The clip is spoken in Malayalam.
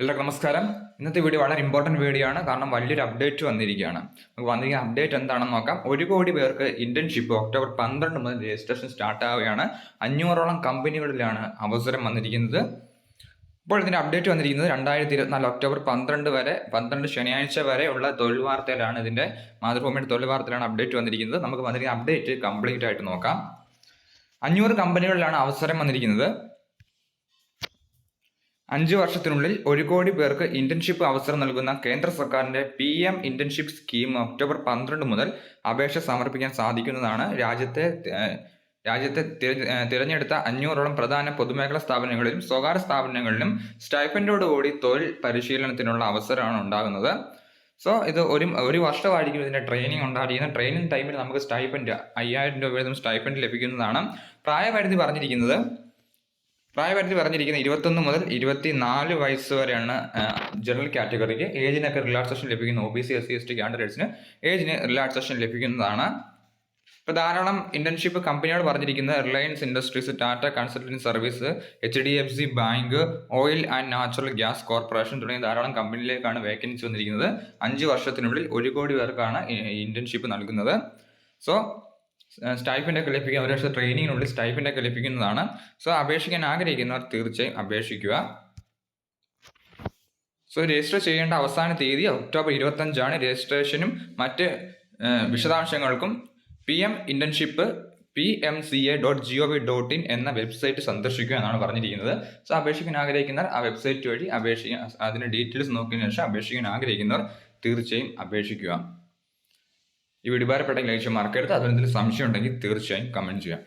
എല്ലാവർക്കും നമസ്കാരം. ഇന്നത്തെ വീഡിയോ വളരെ ഇമ്പോർട്ടന്റ് വീഡിയോ ആണ്. കാരണം വലിയൊരു അപ്ഡേറ്റ് വന്നിരിക്കുകയാണ്. നമുക്ക് വന്നിരിക്കുന്ന അപ്ഡേറ്റ് എന്താണെന്ന് നോക്കാം. ഒരു കോടി പേർക്ക് ഇന്റേൺഷിപ്പ് ഒക്ടോബർ പന്ത്രണ്ട് മുതൽ രജിസ്ട്രേഷൻ സ്റ്റാർട്ട് ആവുകയാണ്. അഞ്ഞൂറോളം കമ്പനികളിലാണ് അവസരം വന്നിരിക്കുന്നത്. ഇപ്പോൾ ഇതിന്റെ അപ്ഡേറ്റ് വന്നിരിക്കുന്നത് രണ്ടായിരത്തി ഇരുപത്തിനാല് ഒക്ടോബർ പന്ത്രണ്ട് വരെ പന്ത്രണ്ട് ശനിയാഴ്ച വരെ ഉള്ള തൊഴിൽ വാർത്തയിലാണ് ഇതിന്റെ മാതൃഭൂമിയുടെ തൊഴിൽ വാർത്തയിലാണ് അപ്ഡേറ്റ് വന്നിരിക്കുന്നത്. നമുക്ക് വന്നിരിക്കുന്ന അപ്ഡേറ്റ് കംപ്ലീറ്റ് ആയിട്ട് നോക്കാം. അഞ്ഞൂറ് കമ്പനികളിലാണ് അവസരം വന്നിരിക്കുന്നത്. അഞ്ച് വർഷത്തിനുള്ളിൽ ഒരു കോടി പേർക്ക് ഇന്റേൺഷിപ്പ് അവസരം നൽകുന്ന കേന്ദ്ര സർക്കാരിന്റെ P M internship scheme October പന്ത്രണ്ട് മുതൽ അപേക്ഷ സമർപ്പിക്കാൻ സാധിക്കുന്നതാണ്. രാജ്യത്തെ രാജ്യത്തെ തിരഞ്ഞെടുത്ത അഞ്ഞൂറോളം പ്രധാന പൊതുമേഖലാ സ്ഥാപനങ്ങളിലും സ്വകാര്യ സ്ഥാപനങ്ങളിലും സ്റ്റൈഫൻഡോടുകൂടി തൊഴിൽ പരിശീലനത്തിനുള്ള അവസരമാണ് ഉണ്ടാകുന്നത്. സോ ഇത് ഒരു ഒരു വർഷമായിരിക്കും ഇതിന്റെ ട്രെയിനിങ് ഉണ്ടായിരിക്കുന്നത്. ട്രെയിനിങ് ടൈമിൽ നമുക്ക് സ്റ്റൈപ്പൻഡ് അയ്യായിരം രൂപ വീതം സ്റ്റൈപ്പൻഡ് ലഭിക്കുന്നതാണ്. പ്രായപരിധി പറഞ്ഞിരിക്കുന്നത് പ്രായപരിധി പറഞ്ഞിരിക്കുന്നത് ഇരുപത്തൊന്ന് മുതൽ ഇരുപത്തി നാല് വയസ്സ് വരെയാണ് ജനറൽ കാറ്റഗറിക്ക് ഏജിനൊക്കെ റിലാക്സേഷൻ ലഭിക്കുന്ന. O B C S C S T കാൻഡിഡേറ്റ്സിന് ഏജിന് റിലാക്സേഷൻ ലഭിക്കുന്നതാണ്. ഇപ്പോൾ ധാരാളം ഇന്റേൺഷിപ്പ് കമ്പനിയോട് പറഞ്ഞിരിക്കുന്നത് Reliance Industries Tata consultancy service H D F C bank oil and natural gas corporation തുടങ്ങിയ ധാരാളം കമ്പനിയിലേക്കാണ് വേക്കൻസി വന്നിരിക്കുന്നത്. അഞ്ച് വർഷത്തിനുള്ളിൽ ഒരു കോടി പേർക്കാണ് ഇന്റേൺഷിപ്പ് നൽകുന്നത്. സോ സ്റ്റൈഫിന്റെ ഒക്കെ ലഭിക്കുക ഒരു വർഷത്തെ ട്രെയിനിങ്ങിനുള്ളിൽ സ്റ്റൈഫിന്റെ ഒക്കെ ലഭിക്കുന്നതാണ്. സോ അപേക്ഷിക്കാൻ ആഗ്രഹിക്കുന്നവർ തീർച്ചയായും അപേക്ഷിക്കുക. സോ രജിസ്റ്റർ ചെയ്യേണ്ട അവസാന തീയതി ഒക്ടോബർ ഇരുപത്തഞ്ചാണ്. രജിസ്ട്രേഷനും മറ്റ് വിശദാംശങ്ങൾക്കും P M internship P M C A dot G O V dot in എന്ന വെബ്സൈറ്റ് സന്ദർശിക്കുക എന്നാണ് പറഞ്ഞിരിക്കുന്നത്. സോ അപേക്ഷിക്കാൻ ആഗ്രഹിക്കുന്നവർ ആ വെബ്സൈറ്റ് വഴി അപേക്ഷിക്കാൻ അതിന്റെ ഡീറ്റെയിൽസ് നോക്കിയതിനു ശേഷം അപേക്ഷിക്കാൻ ആഗ്രഹിക്കുന്നവർ തീർച്ചയായും അപേക്ഷിക്കുക. ഈ വീഡിയോ ഉപകാരപ്പെട്ടെങ്കിൽ ലൈക്ക് മറക്കരുത്. അതിനെന്തെങ്കിലും സംശയം ഉണ്ടെങ്കിൽ തീർച്ചയായും കമന്റ് ചെയ്യാം.